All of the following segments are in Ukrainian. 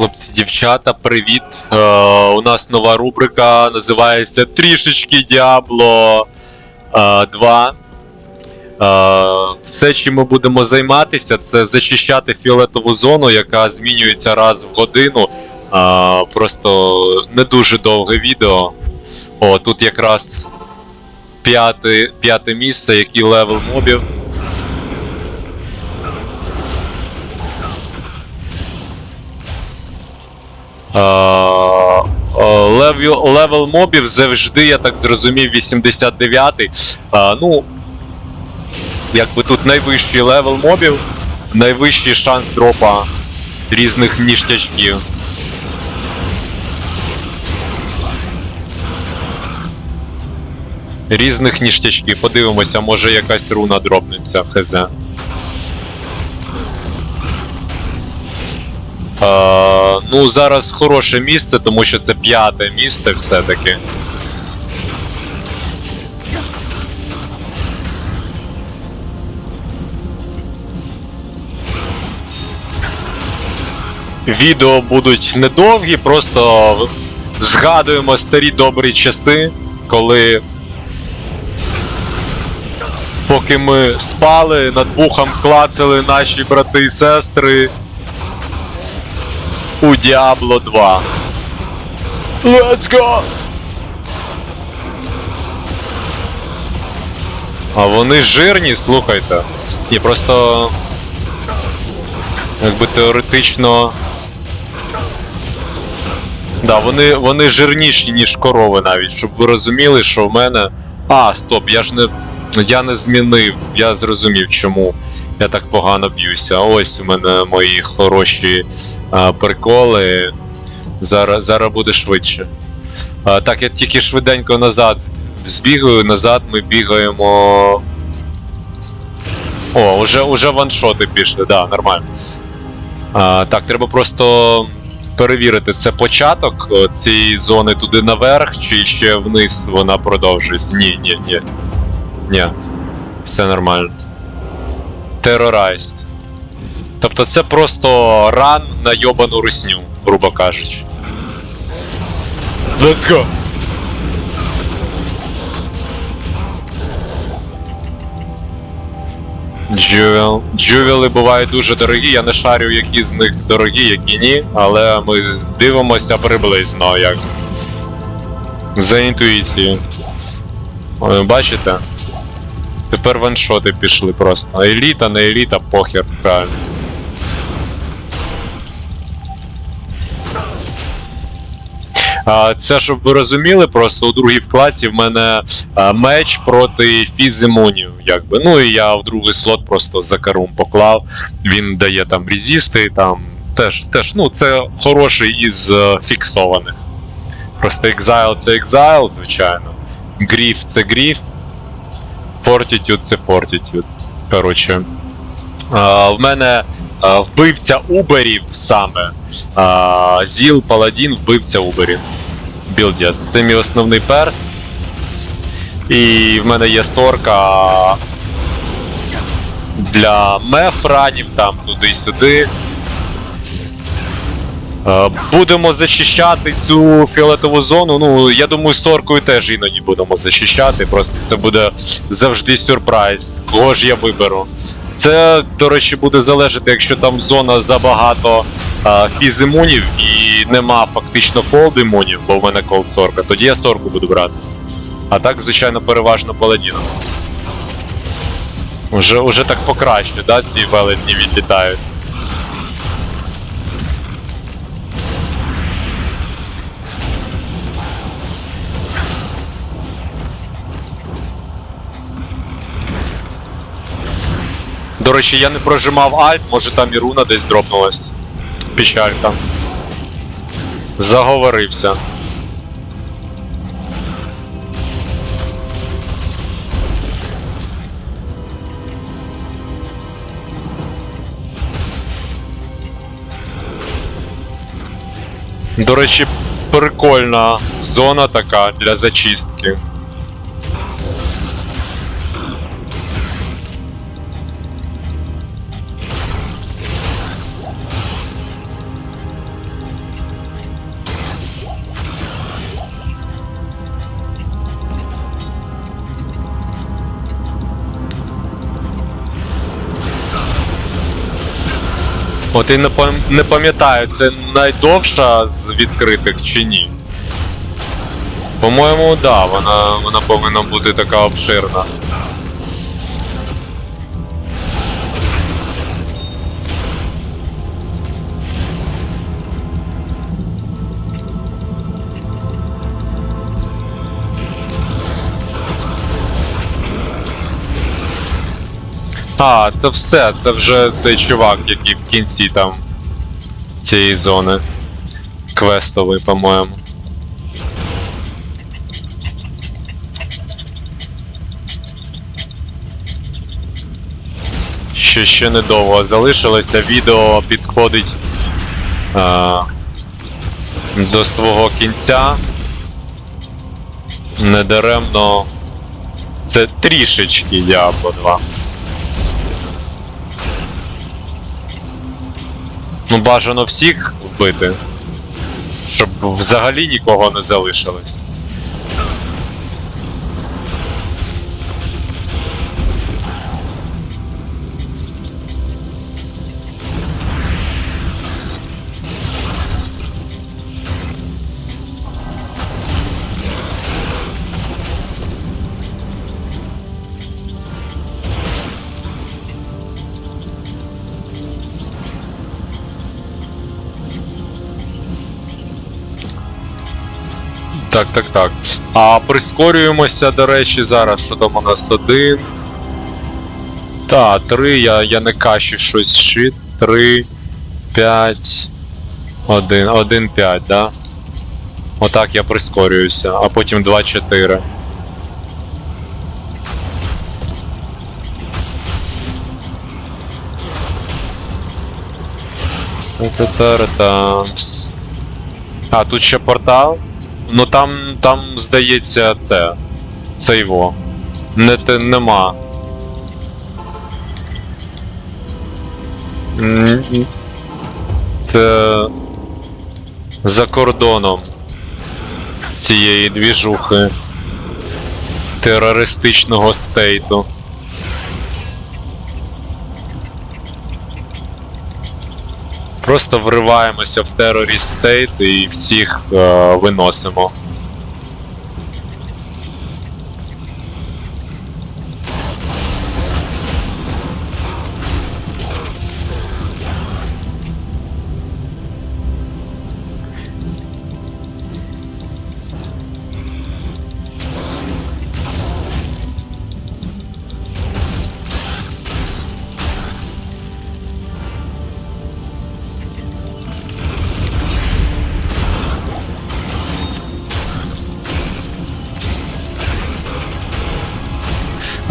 Хлопці, дівчата, привіт. Е, у нас нова рубрика називається Трішечки Діабло е, 2. Е, все, чим ми будемо займатися, це зачищати фіолетову зону, яка змінюється раз в годину. Е, просто не дуже довге відео. О, тут якраз п'яте місце, який левел мобів. Левел, левел мобів завжди, я так зрозумів, 89-й. Е, Ну, якби тут найвищий левел мобів, найвищий шанс дропа різних ніштячків. Різних ніштячків. Подивимося, може якась руна дропнеться ХЗ. Е, ну, зараз хороше місце, тому що це п'яте місце все-таки. Відео будуть недовгі, просто згадуємо старі добрі часи, коли. Поки ми спали, над вухом клацали наші брати і сестри у Diablo 2. Let's go! А вони жирні, слухайте. Ні, просто. Якби теоретично. Да, вони, вони жирніші, ніж корови навіть, щоб ви розуміли, що в мене. А, стоп, я ж не. Я не змінив, я зрозумів чому. Я так погано б'юся. Ось у мене мої хороші а, приколи. Зараз, зараз буде швидше. А, так, я тільки швиденько назад збігаю, назад ми бігаємо. О, уже, уже ваншоти пішли, да, нормально. А, так, треба просто перевірити, це початок цієї зони туди наверх, чи ще вниз вона продовжується. Ні, ні, ні. Ні. Все нормально. Терорайст. Тобто це просто ран на йобану русню, грубо кажучи. Let's go! Джувел. Джувели бувають дуже дорогі, я не шарю, які з них дорогі, які ні, але ми дивимося приблизно як. За інтуїцією. Бачите? Тепер ваншоти пішли просто. Еліта, не еліта, похер, правильно. А, Це, щоб ви розуміли, просто у другій вкладці в мене а, меч проти фізимунів, якби. Ну і я в другий слот просто за карум поклав. Він дає там резісти, там теж, теж, ну, це хороший із е, фіксованих. Просто Exile це Exile, звичайно. Гріф це гріф. Fortitude це Fortitude. Коротше. В мене вбивця Уберів саме. Зіл Паладін вбивця Уберів. Білдіас. Це мій основний перс. І в мене є сорка для меф-ранів, там туди-сюди. Е, Будемо зачищати цю фіолетову зону. Ну, я думаю, соркою теж іноді будемо зачищати. Просто це буде завжди сюрприз. Кого ж я виберу? Це, до речі, буде залежати, якщо там зона забагато а, фізимунів і нема фактично колд-імунів, бо в мене колд сорка, тоді я сорку буду брати. А так, звичайно, переважно паладіном. Уже, уже так покраще, да, ці велетні відлітають. До речі, я не прожимав альт, може там і руна десь дропнулась. Печалька. Заговорився. До речі, прикольна зона така для зачистки. От і не, пам'ятаю, це найдовша з відкритих чи ні. По-моєму, да, вона, вона повинна бути така обширна. А, це все, це вже цей чувак, який в кінці там цієї зони. Квестовий, по-моєму. Ще ще недовго залишилося, відео підходить а, до свого кінця. Недаремно це трішечки Diablo 2. Ну, бажано всіх вбити. Щоб взагалі нікого не залишилось. Так, так, так. А прискорюємося, до речі, зараз. Що там у нас один. Та, три, я, я не кащу щось шит. Три, п'ять. Один, один, п'ять, да? Отак я прискорююся, а потім два, чотири. Та-та-та-ра-тамс. А, тут ще портал. Ну там, там, здається, це. Це його. Не те нема. Це за кордоном цієї двіжухи терористичного стейту. Просто вриваємося в Terrorist State і всіх е, виносимо.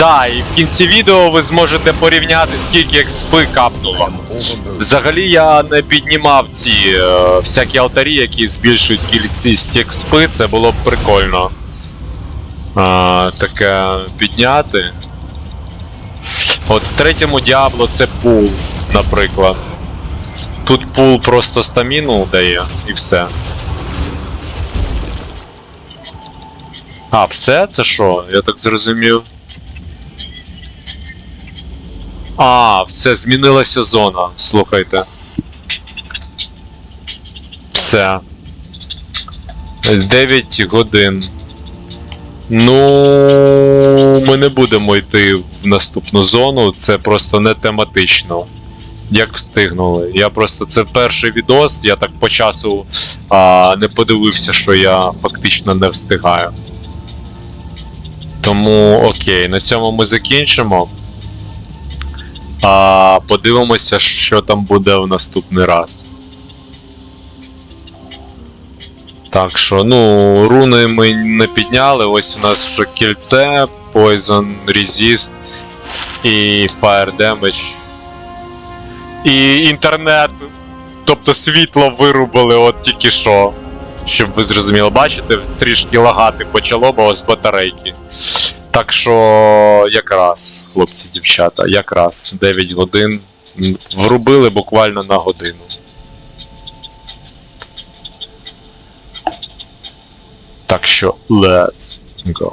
Да, і в кінці відео ви зможете порівняти, скільки експи капнуло. Взагалі я не піднімав ці е, всякі алтарі, які збільшують кількість експи, це було б прикольно. А, таке підняти. От в третьому Діабло це пул, наприклад. Тут пул просто стаміну дає і все. А, все? Це що? Я так зрозумів. А, все, змінилася зона. Слухайте. Все. 9 годин. Ну, ми не будемо йти в наступну зону, це просто не тематично. Як встигнули. Я просто це перший відос, я так по часу а, не подивився, що я фактично не встигаю. Тому окей, на цьому ми закінчимо. А подивимося, що там буде в наступний раз. Так що, ну, руни ми не підняли. Ось у нас ще кільце, Poison Resist і Fire Damage. І інтернет. Тобто світло вирубили от тільки що. Щоб ви зрозуміли, бачите, трішки лагати почало, бо з батарейки. Так що якраз, хлопці, дівчата, якраз 9 годин. Врубили буквально на годину. Так що, let's go.